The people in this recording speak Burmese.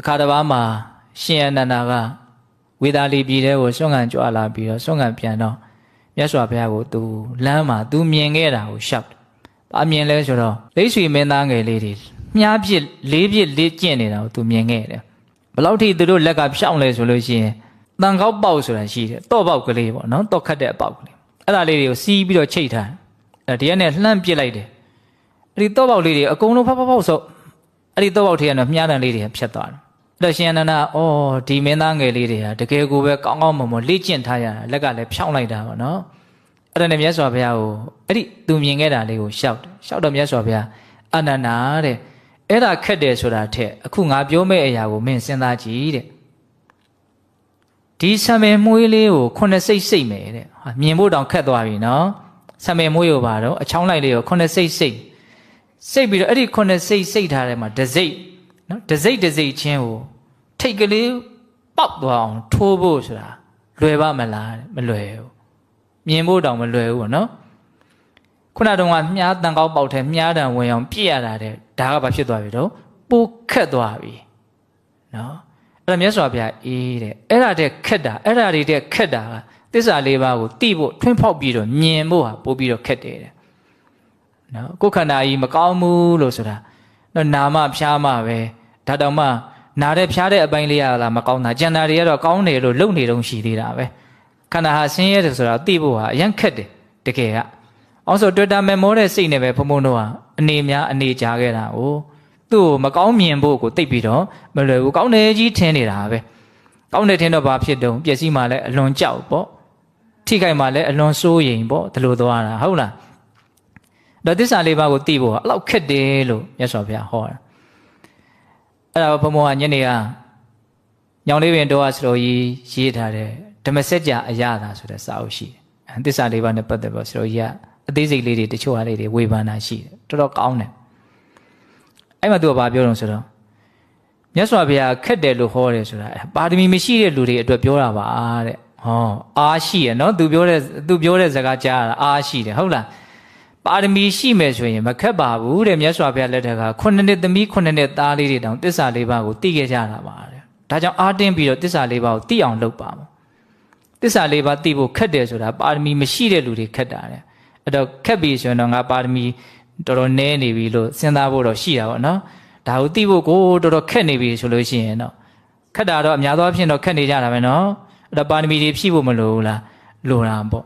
အခါတစ်ပါးမှာရှင်အနန္ဒာကဝေသာလီပြည်ထဲကိုဆွမ်းခံကြွလာပြီးတော့ဆွမ်းခံပြန်တော့မြတ်စွာဘုရားကိုသူလမ်းမှာသူမြင်ခဲ့တာကိုရှောက်တယ်။ဘာမြင်လဲဆိုတော့လိတ်ဆွေမင်းသားငယ်လေးတွေမြားပြစ်လေးပြစ်လေးကျင့်နေတာကိုသူမြင်ခဲ့တယ်။ဘလောက်ထိသူတို့လက်ကဖြောင်းလဲဆိုလို့ရှိရင်တန်ကောက်ပေါက်ဆိုတာရှိတယ်။တော့ပေါက်ကလေးပေါ့နော်။တော့ခတ်တဲ့အပေါက်ကလေး။အဲ့ဒါလေးတွေကိုစီးပြီးတော့ချိတ်ထားတယ်။အဲဒီကနေလှမ်းပစ်လိုက်တယ်။အဲ့ဒီတော့ပေါက်လေးတွေအကုန်လုံးဖောက်ဖောက်ဖောက်ဆိုအဲ့ဒီတော့ပေါက်ထဲကတော့မြားတန်လေးတွေဖြတ်သွားတယ်။အဲ့ တော့ရှင်အနန္ဒအော်ဒီမင်းသားငယ်လေးတွေကတကယ်ကိုပဲကောင်းကောင်းမွန်မွန်လေ့ကျင့်ထားရတာလက်ကလည်းဖြောင်းလိုက်တာပေါ့နော်။အဲ့ဒါနဲ့မြတ်စွာဘုရားကိုအဲ့ဒီသူမြင်ခဲ့တာလေးကိုရှောက်တယ်။ရှောက်တော့မြတ်စွာဘုရားအနန္ဒာတဲ့အဲ့ဒါခက်တယ်ဆိုတာထက်အခုငါပြောမယ့်အရာကိုမင်းစဉ်းစားကြည့်တဲ့ဒီဆံမေမွေးလေးကိုခုနှစ်စိတ်စိတ်မယ်တဲ့ဟာမြင်ဖို့တောင်ခက်သွားပြီနော်ဆံမေမွေးကိုပါတော့အချောင်းလိုက်လေးကိုခုနှစ်စိတ်စိတ်စိတ်ပြီးတော့အဲ့ဒီခုနှစ်စိတ်စိတ်ထားတဲ့မှာဒစိတ် နော်ဒစိတ်ဒစိတ်ချင်းကိုထိတ်ကလေးပေါက်သွားအောင်ထိုးဖို့ဆိုတာလွယ်ပါမလားတဲ့မလွယ်ဘူးမြင်ဖို့တောင်မလွယ်ဘူးပေါ့နော်ခုနတုန်းကမြားတန်ကောက်ပေါက်ထဲမြားတံဝင်အောင်ပြည့်ရတာတဲ့ဒါကဘာဖြစ်သွားပြီတော့ပိုခက်သွားပြီနော်အဲ့ဒါမြတ်စွာဘုရားအေးတဲ့အဲ့ဒါတဲ့ခက်တာအဲ့ဒါတွေတဲ့ခက်တာကသစ္စာလေးပါးကိုသိဖို့ထွန်းဖောက်ပြီးတော့မြင်ဖို့ဟာပို့ပြီးတော့ခက်တယ်တဲ့နော်ကိုယ်ခန္ဓာကြီးမကောင်းဘူးလို့ဆိုတာနော်နာမဖြားမှပဲ ဒါတောင်မှနာတဲ့ဖြားတဲ့အပိုင်းလေးရလားမကောင်းတာကျန်တာတွေကတော့ကောင်းတယ်လို့လုံနေတော့ရှိသေးတာပဲခန္ဓာဟာဆင်းရဲတယ်ဆိုတာသိဖို့ဟာအရင်ခက်တယ်တကယ်ကအောင်ဆို Twitter မမောတဲ့စိတ်နဲ့ပဲဘုံဘုံတို့ဟာအနေများအနေကြားခဲ့တာ哦သူ့ကိုမကောင်းမြင်ဖို့ကိုတိတ်ပြီးတော့မလွယ်ဘူးကောင်းတယ်ကြီးထင်နေတာပဲကောင်းတယ်ထင်တော့ဘာဖြစ်တုံးပျက်စီးမှလည်းအလွန်ကြောက်ပေါ့ထိခိုက်မှလည်းအလွန်စိုးရိမ်ပေါ့ဒီလိုသွားတာဟုတ်လားတော့သစ္စာလေးပါးကိုသိဖို့ဟာအဲ့လောက်ခက်တယ်လို့မြတ်စွာဘုရားဟောတာ အဲ့ဒါဘုံဘုံကညနေကညောင်လေးပင်တော်ကစတော်ကြီးရေးထားတဲ့ဓမ္မစကြာအရသာဆိုတဲ့စာအုပ်ရှိတယ်သစ္စာလေးပါးနဲ့ပတ်သက်ပြီးစတော်ကြီးကအသေးစိတ်လေးတွေတချို့ဟာလေးတွေဝေဖန်တာရှိတယ်တော်တော်ကောင်းတယ်အဲ့မှာသူကဘာပြောတော့ဆိုတော့မြတ်စွာဘုရားခက်တယ်လို့ဟောတယ်ဆိုတာပါရမီမရှိတဲ့လူတွေအတွက်ပြောတာပါတဲ့ဟောအားရှိရနော်သူပြောတဲ့သူပြောတဲ့စကားကြားတာအားရှိတယ်ဟုတ်လား ပါရမီရှိမယ်ဆိုရင်မခက်ပါဘူးတဲ့မြတ်စွာဘုရားလက်ထက်ကခုနှစ်နှစ်သမီးခုနှစ်နှစ်သားလေးတွေတောင်တစ္ဆာလေးပါးကိုသိခဲ့ကြတာပါတဲ့ဒါကြောင့်အားတင်းပြီးတော့တစ္ဆာလေးပါးကိုသိအောင်လုပ်ပါမယ်တစ္ဆာလေးပါးသိဖို့ခက်တယ်ဆိုတာပါရမီမရှိတဲ့လူတွေခက်တာတဲ့အဲ့တော့ခက်ပြီဆိုရင်တော့ငါပါရမီတော်တော်နည်းနေပြီလို့စဉ်းစားဖို့တော့ရှိတာပေါ့နော်ဒါကိုသိဖို့ကိုတော်တော်ခက်နေပြီဆိုလို့ရှိရင်တော့ခက်တာတော့အများသောအားဖြင့်တော့ခက်နေကြတာပဲနော်အဲ့တော့ပါရမီတွေဖြည့်ဖို့မလိုဘူးလားလိုတာပေါ့